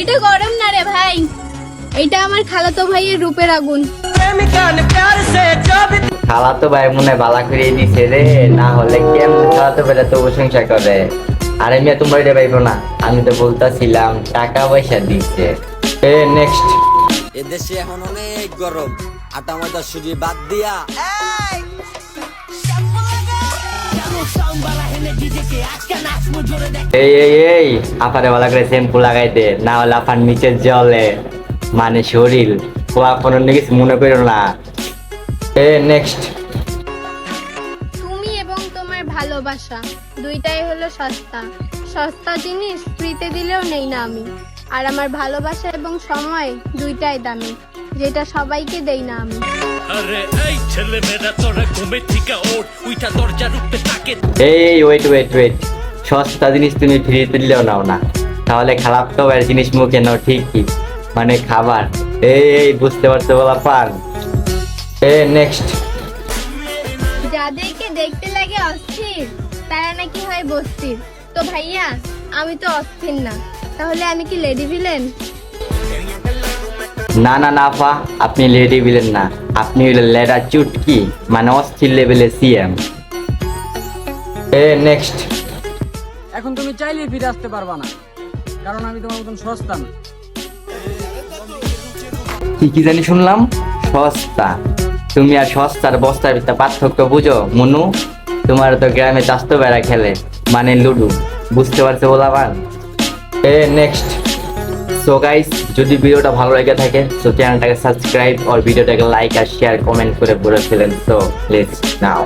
এটা গরম না রে ভাই? এটা আমার খালাতো ভাইয়ের রূপের আগুন। খালাতো ভাই মনে বালা করে দিছে রে না হলে কেমন খালাতো ভাইরা তো প্রশংসা করে? আরে মেয়ে তোমরা এটা পাইবো না। আমি তো বলতাছিলাম টাকা পয়সা দিচ্ছে এ নেক্সট এদেশে এখন অনেক গরম আটা ময়দা সুজি বাদ দিয়া। এই এই এই এই আপারে বালা করে শ্যাম্পু লাগাই দে না হলে আপার নিচে জলে মানে শরীর খোয়া কোনো কিছু মনে করো না। এ নেক্সট তুমি এবং তোমার ভালোবাসা দুইটাই হলো সস্তা। সস্তা জিনিস ফ্রিতে দিলেও নেই না আমি। আর আমার ভালোবাসা এবং সময় দুইটাই দামি যেটা সবাইকে দেই না আমি। আরে এই ছেলে মেয়েরা তোরা ঘুমে থেকে ওঠ উইটা দরজার উপরে তাকে এই ওয়েট ওয়েট ওয়েট সস্তা জিনিস তুমি ফ্রি তুললেও নাও না। তাহলে খারাপ খাবার জিনিস মুখে নাও ঠিকই মানে খাবার। এই এই বুঝতে পারছ বলা পান? এ নেক্সট যাদেরকে দেখতে লাগে অস্থির তারা নাকি হয় বস্তির। তো ভাইয়া আমি তো অস্থির না। তাহলে আমি কি লেডি ভিলেন না না না পা আপনি লেডি বিলেন না। আপনি হইলেন লেডা চুটকি মানে অস্থির লেভেলে সিএম এ নেক্সট এখন তুমি চাইলেই ফিরে আসতে পারবা না। কারণ আমি তোমার মতন সস্তা না। কি কি জানি শুনলাম? সস্তা। তুমি আর সস্তার বস্তার ভিতরে পার্থক্য বুঝো, মনু? তোমার তো গ্রামে চাস্তো বেড়া খেলে মানে লুডু। বুঝতে পারছ বলাবান এ নেক্সট সো গাইস যদি ভিডিওটা ভালো লেগে থাকে সো চ্যানেলটাকে সাবস্ক্রাইব আর ভিডিওটাকে লাইক আর শেয়ার কমেন্ট করে বলে ফেলেন সো লেটস নাও